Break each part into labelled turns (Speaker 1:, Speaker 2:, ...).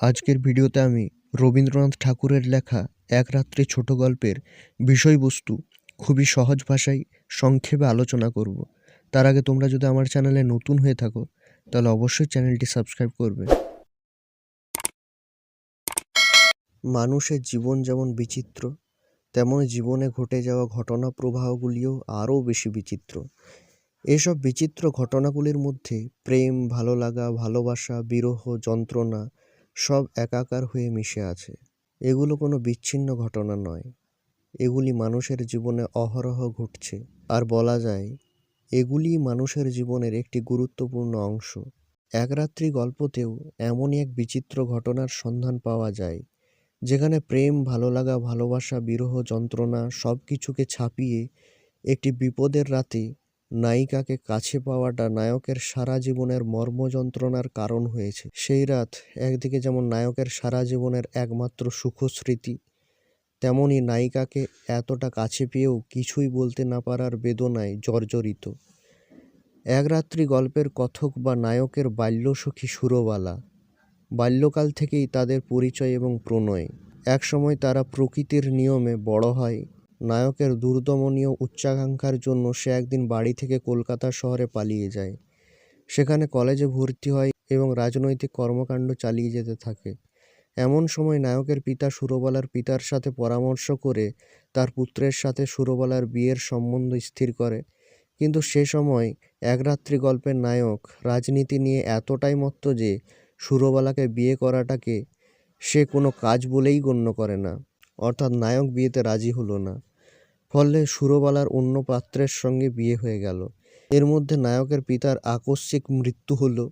Speaker 1: আজকের ভিডিওতে আমি রবীন্দ্রনাথ ঠাকুরের লেখা এক রাত্রি ছোট গল্পের বিষয়বস্তু খুবই সহজ ভাষায় সংক্ষেপে আলোচনা করব। তার আগে তোমরা যদি আমার চ্যানেলে নতুন হয়ে থাকো, তাহলে অবশ্যই চ্যানেলটি সাবস্ক্রাইব করবে। মানুষের জীবন যেমন বিচিত্র, তেমন জীবনে ঘটে যাওয়া ঘটনা প্রবাহগুলিও আরও বেশি বিচিত্র। এসব বিচিত্র ঘটনাগুলির মধ্যে প্রেম, ভালো লাগা, ভালোবাসা, বিরহ, যন্ত্রণা সব একাকার হয়ে মিশে আছে। এগুলো কোনো বিচ্ছিন্ন ঘটনা নয়। এগুলি মানুষের জীবনে অহরহ ঘটছে। আর বলা যায় এগুলি মানুষের জীবনের একটি গুরুত্বপূর্ণ অংশ। এক রাত্রি গল্পতেও এমনই এক বিচিত্র ঘটনার সন্ধান পাওয়া যায়, যেখানে প্রেম ভালো লাগা ভালোবাসা, বিরহ যন্ত্রণা সব কিছুকে ছাপিয়ে একটি বিপদের রাতে নায়িকাকে কাছে পাওয়াটা নায়কের সারা জীবনের মর্মযন্ত্রণার কারণ হয়েছে। সেই রাত একদিকে যেমন নায়কের সারা জীবনের একমাত্র সুখস্মৃতি তেমনই নায়িকাকে এতটা কাছে পেয়েও কিছুই বলতে না পারার বেদনায় জর্জরিত। এক রাত্রি গল্পের কথক বা নায়কের বাল্যসখী সুরবালা, বাল্যকাল থেকেই তাদের পরিচয় এবং প্রণয়। একসময় তারা প্রকৃতির নিয়মে বড় হয় নায়কের দুর্দমনীয় উচ্চাকাঙ্ক্ষার জন্য সে একদিন বাড়ি থেকে কলকাতা শহরে পালিয়ে যায়। সেখানে কলেজে ভর্তি হয় এবং রাজনৈতিক কর্মকাণ্ড চালিয়ে যেতে থাকে। এমন সময় নায়কের পিতা সুরবালার পিতার সাথে পরামর্শ করে তার পুত্রের সাথে সুরবালার বিয়ের সম্বন্ধ স্থির করে। কিন্তু সে সময় এক রাত্রি গল্পের নায়ক রাজনীতি নিয়ে এতটাই মত্ত যে সুরবালাকে বিয়ে করাটাকে সে কোনো কাজ বলেই গণ্য করে না। অর্থাৎ নায়ক বিয়েতে রাজি হলো না। ফলে সুরবালার অন্য পাত্রের সঙ্গে বিয়ে হয়ে গেল। এর মধ্যে নায়কের পিতার আকস্মিক মৃত্যু হলো।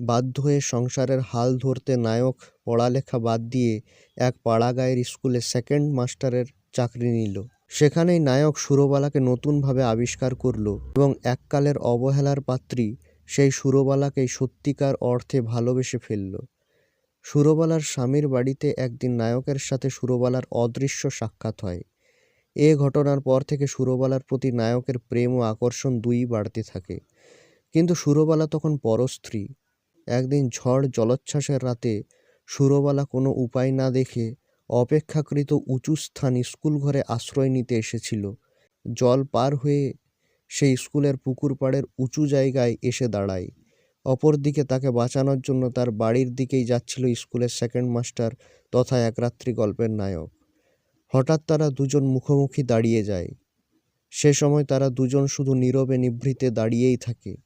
Speaker 1: বাধ্য হয়ে সংসারের হাল ধরতে নায়ক পড়ালেখা বাদ দিয়ে এক পাড়াগাঁয়ের স্কুলে সেকেন্ড মাস্টারের চাকরি নিল। সেখানেই নায়ক সুরবালাকে নতুনভাবে আবিষ্কার করল এবং এককালের অবহেলার পাত্রী সেই সুরবালাকেই সত্যিকার অর্থে ভালোবেসে ফেলল। সুরবালার স্বামীর বাড়িতে একদিন নায়কের সাথে সুরবালার অদৃশ্য সাক্ষাৎ হয়। এ ঘটনার পর থেকে সুরবালার প্রতি নায়কের প্রেম ও আকর্ষণ দুই বাড়তে থাকে। কিন্তু সুরবালা তখন পরস্ত্রী। একদিন ঝড় জলোচ্ছ্বাসের রাতে সুরবালা কোনো উপায় না দেখে অপেক্ষাকৃত উঁচু স্থান স্কুল ঘরে আশ্রয় নিতে এসেছিল। জল পার হয়ে সেই স্কুলের পুকুর পাড়ের উঁচু জায়গায় এসে দাঁড়ায়। অপরদিকে তাকে বাঁচানোর জন্য তার বাড়ির দিকেই যাচ্ছিল স্কুলের সেকেন্ড মাস্টার তথা একরাত্রি গল্পের নায়ক। হঠাৎ তারা দুজন মুখোমুখি দাঁড়িয়ে যায়। সে সময় তারা দুজন শুধু নীরবে নিভৃতে দাঁড়িয়েই থাকে।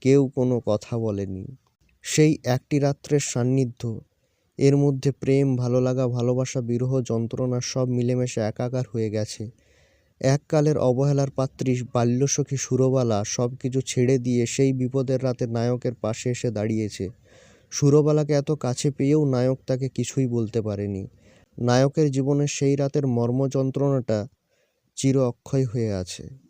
Speaker 1: কেউ কোনো কথা বলেনি। সেই একটি রাত্রের সান্নিধ্য। এর মধ্যে প্রেম ভালো লাগা ভালোবাসা, বিরহ, যন্ত্রণা সব মিলেমিশে একাকার হয়ে গেছে। এককালের অবহেলার পাত্রী, বাল্যসখী, সুরবালা সব কিছু ছেড়ে দিয়ে সেই বিপদের রাতে নায়কের পাশে এসে দাঁড়িয়েছে। সুরবালাকে এত কাছে পেয়েও নায়ক তাকে কিছুই বলতে পারেনি। নায়কের জীবনের সেই রাতের মর্মযন্ত্রণাটা চির অক্ষয় হয়ে আছে।